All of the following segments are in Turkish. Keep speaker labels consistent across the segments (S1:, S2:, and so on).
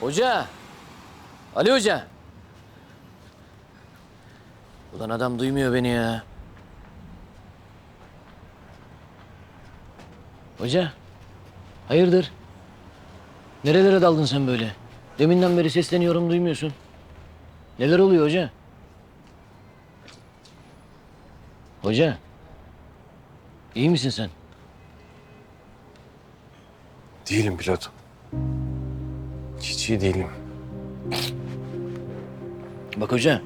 S1: Hoca. Ali Hoca. Ulan adam duymuyor beni ya. Hoca. Hayırdır? Nerelere daldın sen böyle? Deminden beri sesleniyorum duymuyorsun. Neler oluyor hoca? Hoca. iyi misin sen?
S2: Değilim pilot. Hiç iyi değilim.
S1: Bak hoca.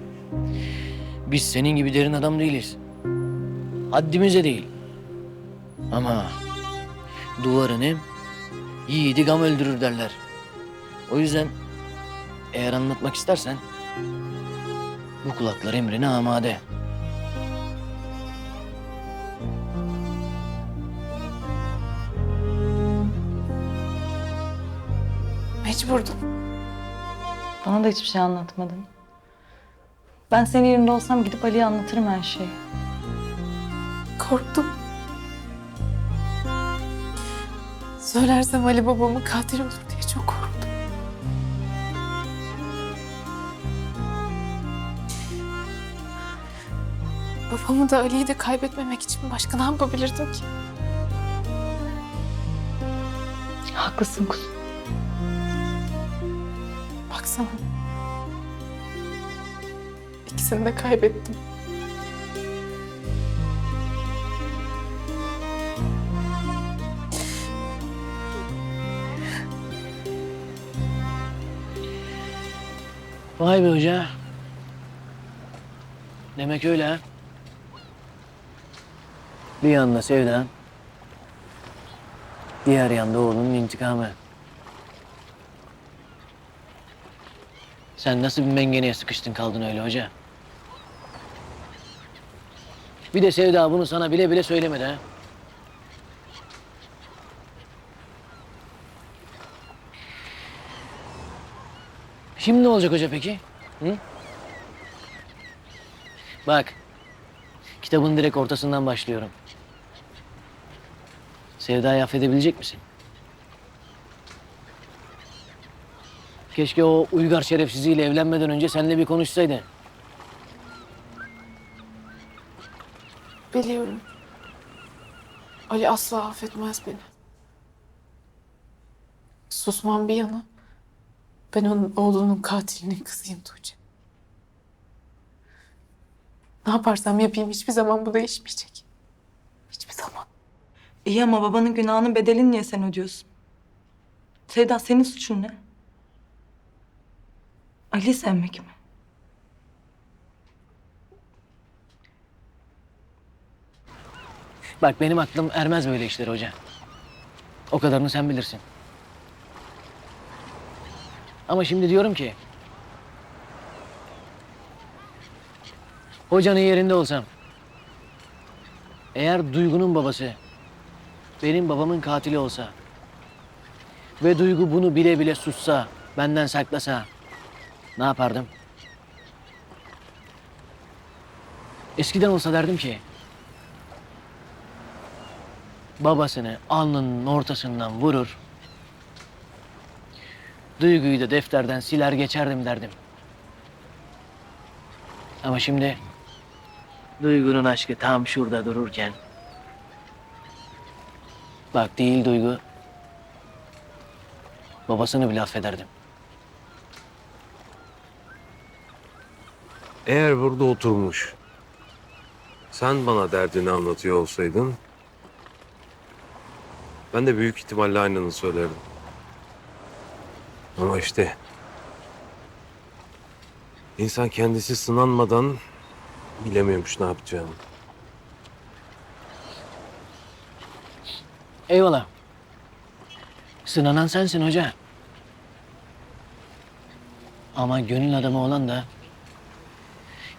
S1: Biz senin gibi derin adam değiliz. Haddimize değil. Ama duvarın hem yiğidi gam öldürür derler. O yüzden eğer anlatmak istersen bu kulaklar emrine amade.
S3: Mecburdum.
S4: Bana da hiçbir şey anlatmadın. Ben senin yerinde olsam gidip Ali'ye anlatırım her şeyi.
S3: Korktum. Söylersem Ali babamın katili olur diye çok korktum. Babamı da Ali'yi de kaybetmemek için başka ne yapabilirdim ki?
S4: Haklısın kuzum.
S3: Baksana. İkisini de kaybettim.
S1: Vay be hoca. Demek öyle ha. Bir yanda sevdan, diğer yanda oğlunun intikamı. Sen nasıl bir mengeneye sıkıştın kaldın öyle hoca? Bir de Sevda bunu sana bile bile söylemedi ha. Şimdi ne olacak hoca peki? Hı? Bak. Kitabın direkt ortasından başlıyorum. Sevda'yı affedebilecek misin? Keşke o Uygar şerefsiziyle evlenmeden önce seninle bir konuşsaydı.
S3: Biliyorum. Ali asla affetmez beni. Susmam bir yana. Ben onun oğlunun katilinin kızıyım Tuğçe. Ne yaparsam yapayım hiçbir zaman bu değişmeyecek. Hiçbir zaman.
S4: İyi ama babanın günahının bedelini niye sen ödüyorsun? Sevda senin suçun ne? Ali sevmek mi?
S1: Bak benim aklım ermez böyle işlere hoca. O kadarını sen bilirsin. Ama şimdi diyorum ki... Hocanın yerinde olsam... Eğer Duygu'nun babası... Benim babamın katili olsa... Ve Duygu bunu bile bile sussa... Benden saklasa... Ne yapardım? Eskiden olsa derdim ki... babasını alnının ortasından vurur. Duyguyu da defterden siler geçerdim derdim. Ama şimdi Duygu'nun aşkı tam şurada dururken bak değil Duygu babasını bile affederdim.
S2: Eğer burada oturmuş, sen bana derdini anlatıyor olsaydın, ben de büyük ihtimalle aynını söylerdim. Ama işte, insan kendisi sınanmadan bilemiyormuş ne yapacağını.
S1: Eyvallah. Sınanan sensin hoca. Ama gönül adamı olan da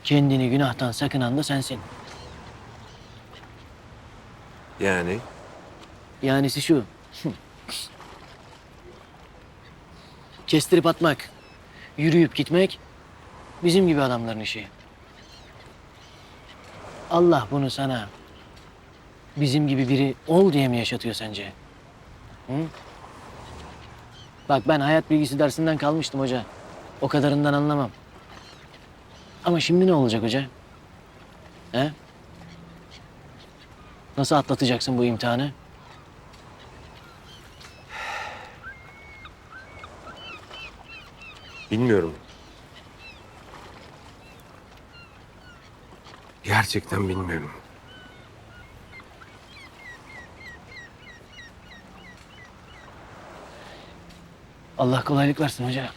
S1: kendini günahtan sakınan da sensin.
S2: Yani
S1: Yanisi şu. Kestirip atmak, yürüyüp gitmek bizim gibi adamların işi. Allah bunu sana bizim gibi biri ol diye mi yaşatıyor sence? Hı? Bak ben hayat bilgisi dersinden kalmıştım hoca. O kadarından anlamam. Ama şimdi ne olacak hoca? He? Nasıl atlatacaksın bu imtihanı?
S2: Bilmiyorum. Gerçekten bilmiyorum.
S1: Allah kolaylık versin hoca.